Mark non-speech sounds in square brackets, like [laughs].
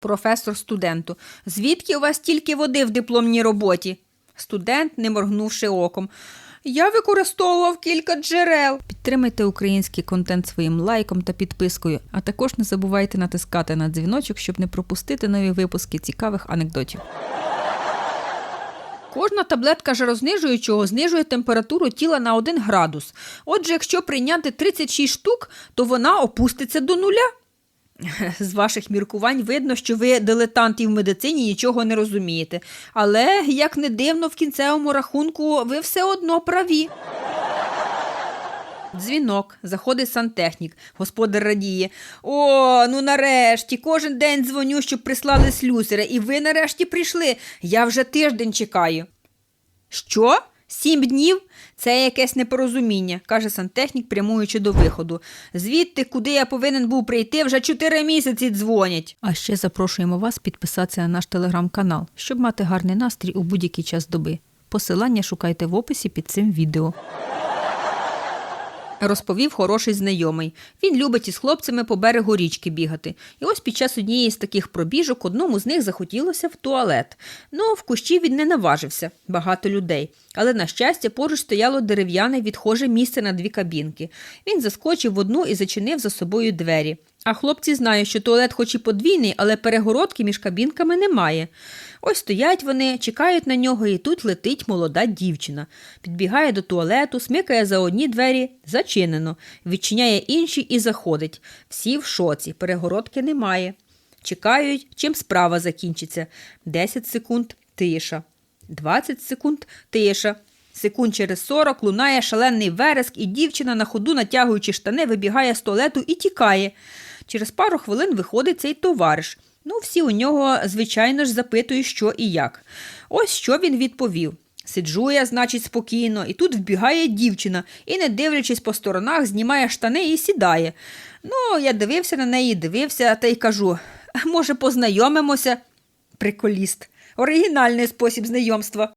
Професор студенту. Звідки у вас тільки води в дипломній роботі? Студент, не моргнувши оком. Я використовував кілька джерел. Підтримайте український контент своїм лайком та підпискою, а також не забувайте натискати на дзвіночок, щоб не пропустити нові випуски цікавих анекдотів. Кожна таблетка жарознижуючого знижує температуру тіла на 1 градус. Отже, якщо прийняти 36 штук, то вона опуститься до нуля. [laughs] З ваших міркувань видно, що ви дилетант і в медицині нічого не розумієте. Але, як не дивно, в кінцевому рахунку ви все одно праві. Дзвінок, заходить сантехнік. Господар радіє. О, ну нарешті, кожен день дзвоню, щоб прислали слюсаря, і ви нарешті прийшли. Я вже тиждень чекаю. Що? Сім днів? Це якесь непорозуміння, каже сантехнік, прямуючи до виходу. Звідти, куди я повинен був прийти, вже чотири місяці дзвонять. А ще запрошуємо вас підписатися на наш телеграм-канал, щоб мати гарний настрій у будь-який час доби. Посилання шукайте в описі під цим відео. Розповів хороший знайомий. Він любить із хлопцями по берегу річки бігати. І ось під час однієї з таких пробіжок одному з них захотілося в туалет. Ну, в кущі він не наважився, багато людей. Але, на щастя, поруч стояло дерев'яне відхоже місце на дві кабінки. Він заскочив в одну і зачинив за собою двері. А хлопці знають, що туалет хоч і подвійний, але перегородки між кабінками немає. Ось стоять вони, чекають на нього, і тут летить молода дівчина. Підбігає до туалету, смикає за одні двері, зачинено, відчиняє інші і заходить. Всі в шоці, перегородки немає. Чекають, чим справа закінчиться. 10 секунд тиша. 20 секунд тиша. Секунд через 40 лунає шалений вереск, і дівчина на ходу, натягуючи штани, вибігає з туалету і тікає. Через пару хвилин виходить цей товариш. Ну, всі у нього, звичайно ж, запитують, що і як. Ось що він відповів. Сиджу я, значить, спокійно, і тут вбігає дівчина і, не дивлячись по сторонах, знімає штани і сідає. Ну, я дивився на неї, дивився та й кажу: може, познайомимося? Приколіст. Оригінальний спосіб знайомства.